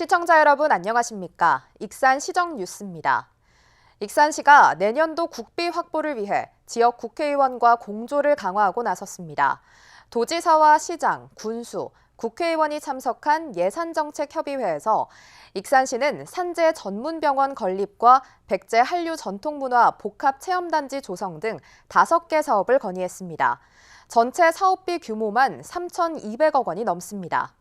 시청자 여러분 안녕하십니까? 익산 시정 뉴스입니다. 익산시가 내년도 국비 확보를 위해 지역 국회의원과 공조를 강화하고 나섰습니다. 도지사와 시장, 군수, 국회의원이 참석한 예산정책협의회에서 익산시는 산재 전문병원 건립과 백제 한류 전통문화 복합체험단지 조성 등 5개 사업을 건의했습니다. 전체 사업비 규모만 3,200억 원이 넘습니다.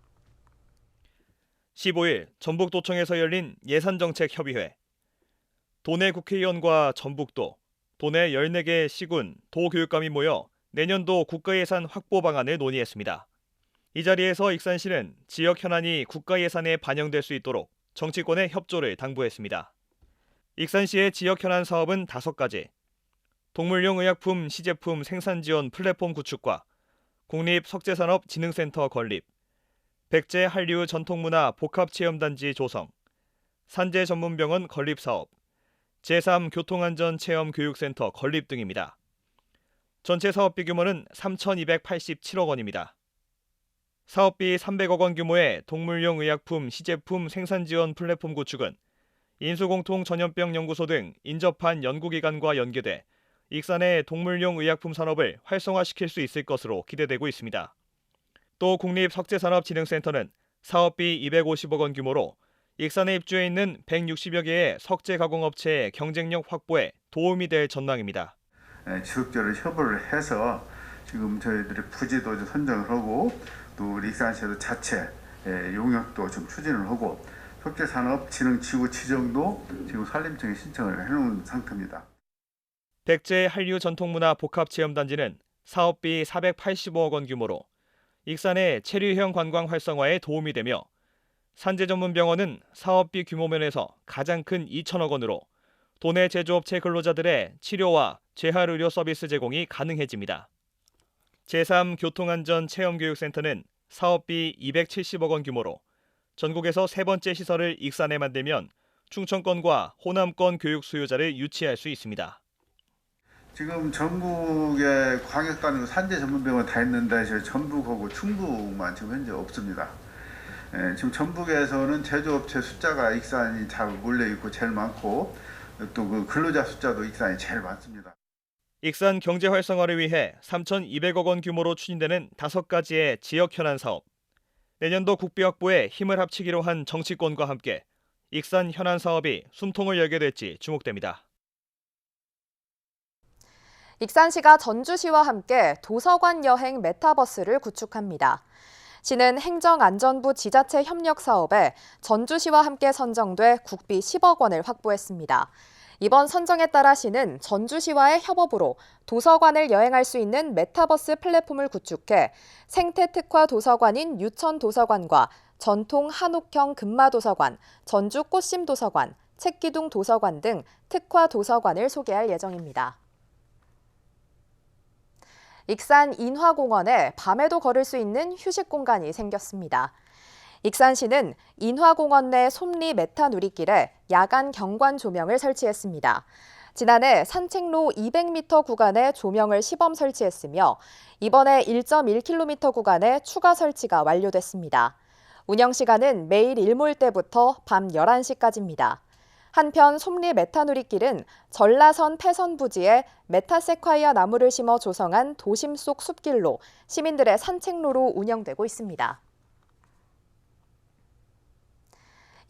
15일 전북도청에서 열린 예산정책협의회. 도내 국회의원과 전북도, 도내 14개 시군, 도교육감이 모여 내년도 국가예산 확보 방안을 논의했습니다. 이 자리에서 익산시는 지역 현안이 국가예산에 반영될 수 있도록 정치권의 협조를 당부했습니다. 익산시의 지역 현안 사업은 5가지. 동물용 의약품 시제품 생산 지원 플랫폼 구축과 국립 석재산업진흥센터 건립, 백제 한류 전통문화 복합체험단지 조성, 산재 전문병원 건립 사업, 제3 교통안전체험교육센터 건립 등입니다. 전체 사업비 규모는 3,287억 원입니다. 사업비 300억 원 규모의 동물용 의약품 시제품 생산 지원 플랫폼 구축은 인수공통 전염병 연구소 등 인접한 연구기관과 연계돼 익산의 동물용 의약품 산업을 활성화시킬 수 있을 것으로 기대되고 있습니다. 또 국립석재산업진흥센터는 사업비 250억 원 규모로 익산에 입주해 있는 160여 개의 석재 가공업체의 경쟁력 확보에 도움이 될 전망입니다. 예, 지속적으로 협의를 해서 지금 저희들이 부지도 좀 선정을 하고 또 우리 익산시도 자체 예, 용역도 좀 추진을 하고 석재산업진흥지구 지정도 지금 산림청에 신청을 해놓은 상태입니다. 백제 한류 전통문화 복합체험단지는 사업비 485억 원 규모로 익산의 체류형 관광 활성화에 도움이 되며 산재 전문 병원은 사업비 규모 면에서 가장 큰 2천억 원으로 도내 제조업체 근로자들의 치료와 재활 의료 서비스 제공이 가능해집니다. 제3 교통안전 체험교육센터는 사업비 270억 원 규모로 전국에서 세 번째 시설을 익산에 만들면 충청권과 호남권 교육 수요자를 유치할 수 있습니다. 지금 전국의 광역단위로 산재 전문병원 다 있는데 저희 전북하고 충북만 지금 현재 없습니다. 예, 지금 전북에서는 제조업체 숫자가 익산이 잘 몰려 있고 제일 많고 또 그 근로자 숫자도 익산이 제일 많습니다. 익산 경제 활성화를 위해 3,200억 원 규모로 추진되는 다섯 가지의 지역 현안 사업. 내년도 국비 확보에 힘을 합치기로 한 정치권과 함께 익산 현안 사업이 숨통을 열게 될지 주목됩니다. 익산시가 전주시와 함께 도서관 여행 메타버스를 구축합니다. 시는 행정안전부 지자체 협력 사업에 전주시와 함께 선정돼 국비 10억 원을 확보했습니다. 이번 선정에 따라 시는 전주시와의 협업으로 도서관을 여행할 수 있는 메타버스 플랫폼을 구축해 생태 특화 도서관인 유천 도서관과 전통 한옥형 금마 도서관, 전주 꽃심 도서관, 책기둥 도서관 등 특화 도서관을 소개할 예정입니다. 익산 인화공원에 밤에도 걸을 수 있는 휴식 공간이 생겼습니다. 익산시는 인화공원 내 솜리 메타 누리길에 야간 경관 조명을 설치했습니다. 지난해 산책로 200m 구간에 조명을 시범 설치했으며 이번에 1.1km 구간에 추가 설치가 완료됐습니다. 운영 시간은 매일 일몰 때부터 밤 11시까지입니다. 한편 솜리 메타누리길은 전라선 패선 부지에 메타세콰이아 나무를 심어 조성한 도심 속 숲길로 시민들의 산책로로 운영되고 있습니다.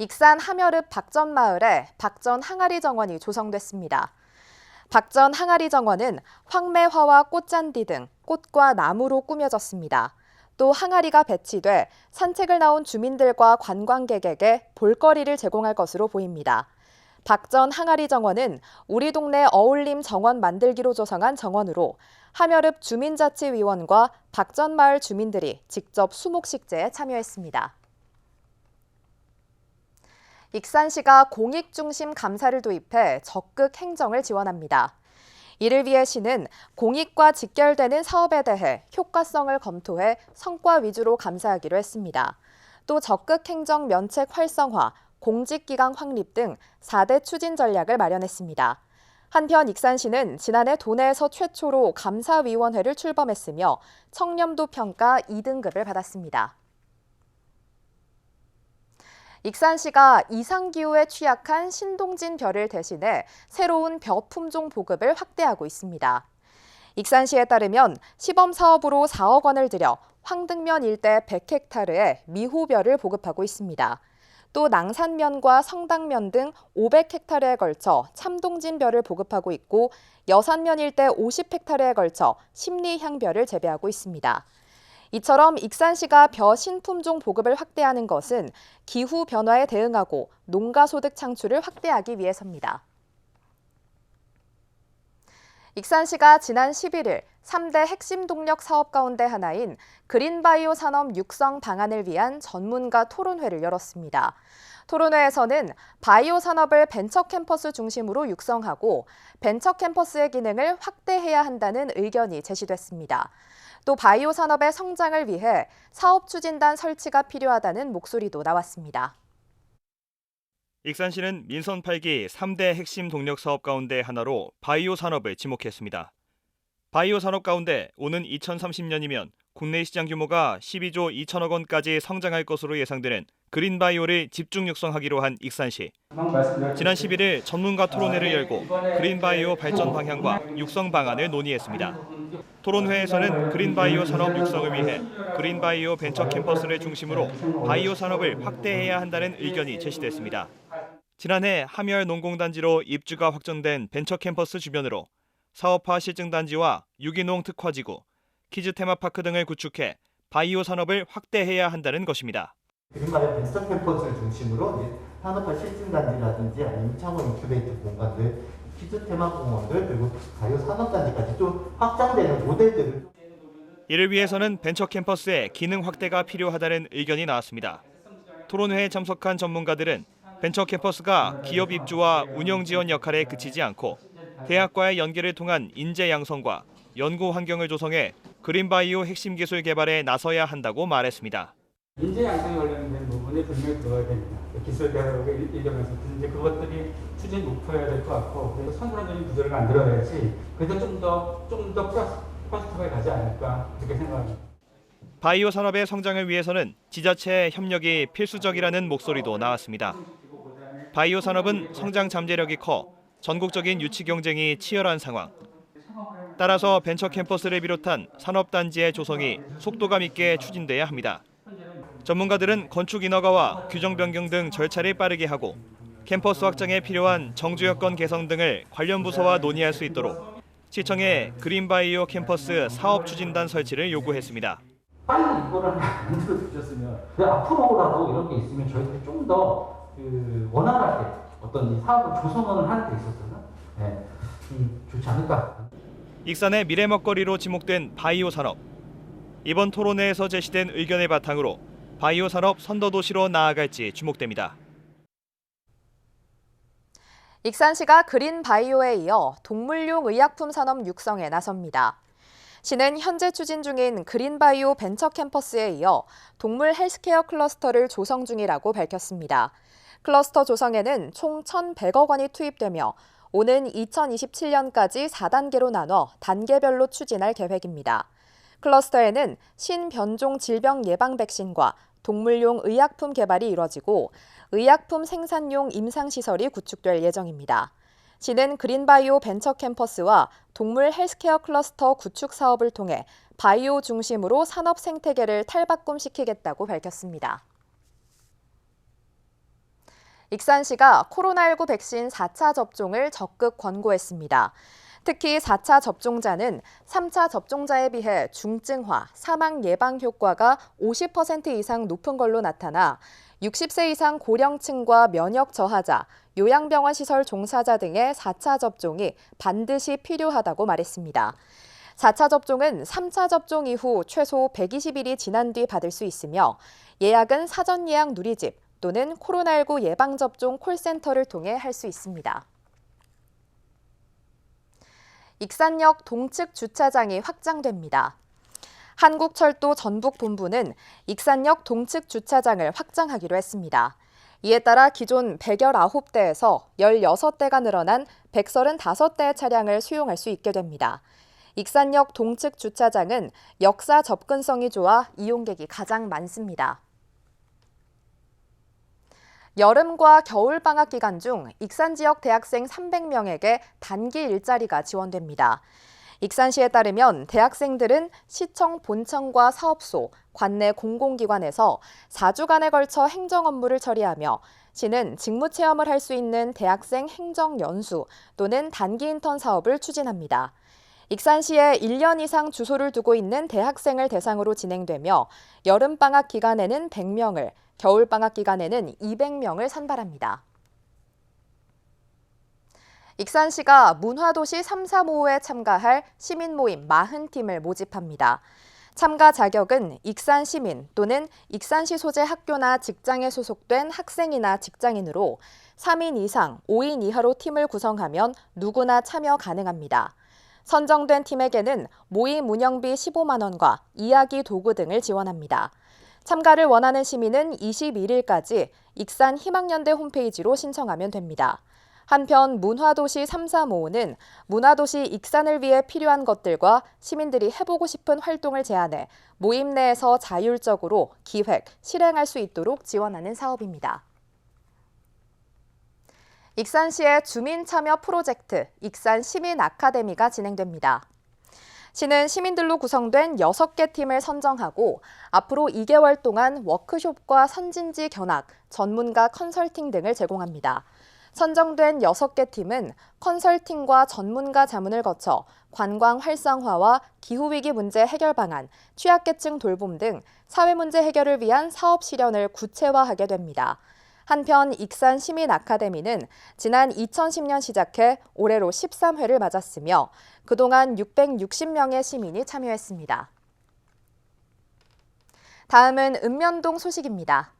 익산 함여읍 박전마을에 박전 항아리 정원이 조성됐습니다. 박전 항아리 정원은 황매화와 꽃잔디 등 꽃과 나무로 꾸며졌습니다. 또 항아리가 배치돼 산책을 나온 주민들과 관광객에게 볼거리를 제공할 것으로 보입니다. 박 전 항아리 정원은 우리 동네 어울림 정원 만들기로 조성한 정원으로 함여읍 주민자치위원과 박 전 마을 주민들이 직접 수목식제에 참여했습니다. 익산시가 공익중심 감사를 도입해 적극 행정을 지원합니다. 이를 위해 시는 공익과 직결되는 사업에 대해 효과성을 검토해 성과 위주로 감사하기로 했습니다. 또 적극 행정 면책 활성화, 공직기강 확립 등 4대 추진 전략을 마련했습니다. 한편 익산시는 지난해 도내에서 최초로 감사위원회를 출범했으며 청렴도 평가 2등급을 받았습니다. 익산시가 이상기후에 취약한 신동진 벼를 대신해 새로운 벼 품종 보급을 확대하고 있습니다. 익산시에 따르면 시범 사업으로 4억 원을 들여 황등면 일대 100헥타르에 미호벼를 보급하고 있습니다. 또 낭산면과 성당면 등 500헥타르에 걸쳐 참동진벼를 보급하고 있고 여산면 일대 50헥타르에 걸쳐 심리향벼를 재배하고 있습니다. 이처럼 익산시가 벼 신품종 보급을 확대하는 것은 기후 변화에 대응하고 농가 소득 창출을 확대하기 위해서입니다. 익산시가 지난 11일 3대 핵심 동력 사업 가운데 하나인 그린바이오 산업 육성 방안을 위한 전문가 토론회를 열었습니다. 토론회에서는 바이오 산업을 벤처 캠퍼스 중심으로 육성하고 벤처 캠퍼스의 기능을 확대해야 한다는 의견이 제시됐습니다. 또 바이오 산업의 성장을 위해 사업 추진단 설치가 필요하다는 목소리도 나왔습니다. 익산시는 민선 8기 3대 핵심 동력 사업 가운데 하나로 바이오 산업을 지목했습니다. 바이오 산업 가운데 오는 2030년이면 국내 시장 규모가 12조 2천억 원까지 성장할 것으로 예상되는 그린 바이오를 집중 육성하기로 한 익산시. 지난 11일 전문가 토론회를 열고 그린 바이오 발전 방향과 육성 방안을 논의했습니다. 토론회에서는 그린 바이오 산업 육성을 위해 그린 바이오 벤처 캠퍼스를 중심으로 바이오 산업을 확대해야 한다는 의견이 제시됐습니다. 지난해 함열 농공단지로 입주가 확정된 벤처 캠퍼스 주변으로 사업화 실증단지와 유기농 특화지구, 키즈 테마파크 등을 구축해 바이오 산업을 확대해야 한다는 것입니다. 그린바이오 벤처 캠퍼스를 중심으로 산업화 실증단지라든지 아니면 창원 인큐베이터 공간들, 키즈 테마 공원들 그리고 바이오 산업단지까지 좀 확장되는 모델들을 이를 위해서는 벤처 캠퍼스의 기능 확대가 필요하다는 의견이 나왔습니다. 토론회에 참석한 전문가들은 벤처 캠퍼스가 기업 입주와 운영 지원 역할에 그치지 않고 대학과의 연계를 통한 인재 양성과 연구 환경을 조성해 그린바이오 핵심 기술 개발에 나서야 한다고 말했습니다. 인재 양성에 관련된 부분이 분명히 들어야 됩니다. 기술 개발의 일정에서 이제 그것들이 추진 목표여야 될 것 같고 그래서 선순환적인 구조를 만들어야지 그래서 좀더 좀 더 플러스 퍼스트하게 가지 않을까 그렇게 생각합니다. 바이오 산업의 성장을 위해서는 지자체의 협력이 필수적이라는 목소리도 나왔습니다. 바이오 산업은 성장 잠재력이 커 전국적인 유치 경쟁이 치열한 상황. 따라서 벤처 캠퍼스를 비롯한 산업단지의 조성이 속도감 있게 추진돼야 합니다. 전문가들은 건축 인허가와 규정 변경 등 절차를 빠르게 하고 캠퍼스 확장에 필요한 정주 여건 개선 등을 관련 부서와 논의할 수 있도록 시청에 그린바이오 캠퍼스 사업 추진단 설치를 요구했습니다. 빨리 이거를 만들어 주셨으면 그 앞으로라도 이런 게 있으면 저희들이 좀더 그 원활하게 어떤 이 사업을 조성을 하는 데 있어서는 네, 좀 좋지 않을까 익산의 미래 먹거리로 지목된 바이오 산업. 이번 토론회에서 제시된 의견을 바탕으로 바이오 산업 선도 도시로 나아갈지 주목됩니다. 익산시가 그린 바이오에 이어 동물용 의약품 산업 육성에 나섭니다. 시는 현재 추진 중인 그린 바이오 벤처 캠퍼스에 이어 동물 헬스케어 클러스터를 조성 중이라고 밝혔습니다. 클러스터 조성에는 총 1,100억 원이 투입되며 오는 2027년까지 4단계로 나눠 단계별로 추진할 계획입니다. 클러스터에는 신변종 질병 예방 백신과 동물용 의약품 개발이 이뤄지고 의약품 생산용 임상시설이 구축될 예정입니다. 시는 그린바이오 벤처 캠퍼스와 동물 헬스케어 클러스터 구축 사업을 통해 바이오 중심으로 산업 생태계를 탈바꿈시키겠다고 밝혔습니다. 익산시가 코로나19 백신 4차 접종을 적극 권고했습니다. 특히 4차 접종자는 3차 접종자에 비해 중증화, 사망 예방 효과가 50% 이상 높은 걸로 나타나 60세 이상 고령층과 면역 저하자, 요양병원 시설 종사자 등의 4차 접종이 반드시 필요하다고 말했습니다. 4차 접종은 3차 접종 이후 최소 120일이 지난 뒤 받을 수 있으며 예약은 사전 예약 누리집 또는 코로나19 예방접종 콜센터를 통해 할 수 있습니다. 익산역 동측 주차장이 확장됩니다. 한국철도 전북본부는 익산역 동측 주차장을 확장하기로 했습니다. 이에 따라 기존 119대에서 16대가 늘어난 135대의 차량을 수용할 수 있게 됩니다. 익산역 동측 주차장은 역사 접근성이 좋아 이용객이 가장 많습니다. 여름과 겨울 방학 기간 중 익산 지역 대학생 300명에게 단기 일자리가 지원됩니다. 익산시에 따르면 대학생들은 시청 본청과 사업소, 관내 공공기관에서 4주간에 걸쳐 행정 업무를 처리하며 시는 직무 체험을 할 수 있는 대학생 행정 연수 또는 단기 인턴 사업을 추진합니다. 익산시에 1년 이상 주소를 두고 있는 대학생을 대상으로 진행되며 여름방학 기간에는 100명을, 겨울방학 기간에는 200명을 선발합니다. 익산시가 문화도시 3, 3호에 참가할 시민 모임 40팀을 모집합니다. 참가 자격은 익산 시민 또는 익산시 소재 학교나 직장에 소속된 학생이나 직장인으로 3인 이상 5인 이하로 팀을 구성하면 누구나 참여 가능합니다. 선정된 팀에게는 모임 운영비 15만 원과 이야기 도구 등을 지원합니다. 참가를 원하는 시민은 21일까지 익산 희망연대 홈페이지로 신청하면 됩니다. 한편 문화도시 335는 문화도시 익산을 위해 필요한 것들과 시민들이 해보고 싶은 활동을 제안해 모임 내에서 자율적으로 기획, 실행할 수 있도록 지원하는 사업입니다. 익산시의 주민 참여 프로젝트 익산 시민 아카데미가 진행됩니다. 시는 시민들로 구성된 6개 팀을 선정하고 앞으로 2개월 동안 워크숍과 선진지 견학, 전문가 컨설팅 등을 제공합니다. 선정된 6개 팀은 컨설팅과 전문가 자문을 거쳐 관광 활성화와 기후위기 문제 해결 방안, 취약계층 돌봄 등 사회 문제 해결을 위한 사업 실현을 구체화하게 됩니다. 한편 익산 시민 아카데미는 지난 2010년 시작해 올해로 13회를 맞았으며 그동안 660명의 시민이 참여했습니다. 다음은 읍면동 소식입니다.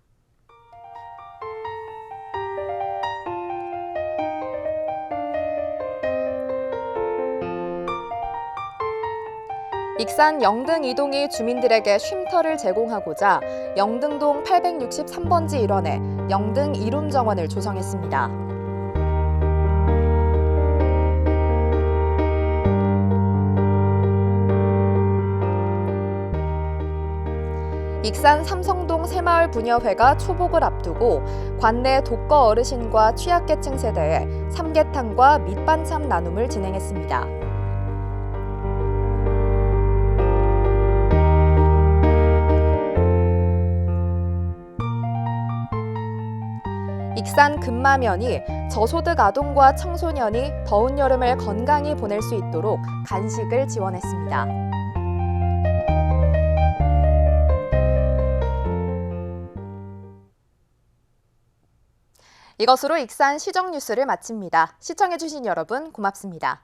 익산 영등 이동이 주민들에게 쉼터를 제공하고자 영등동 863번지 일원에 영등 이룸 정원을 조성했습니다. 익산 삼성동 새마을 부녀회가 초복을 앞두고 관내 독거 어르신과 취약계층 세대에 삼계탕과 밑반찬 나눔을 진행했습니다. 익산 금마면이 저소득 아동과 청소년이 더운 여름을 건강히 보낼 수 있도록 간식을 지원했습니다. 이것으로 익산 시정 뉴스를 마칩니다. 시청해주신 여러분 고맙습니다.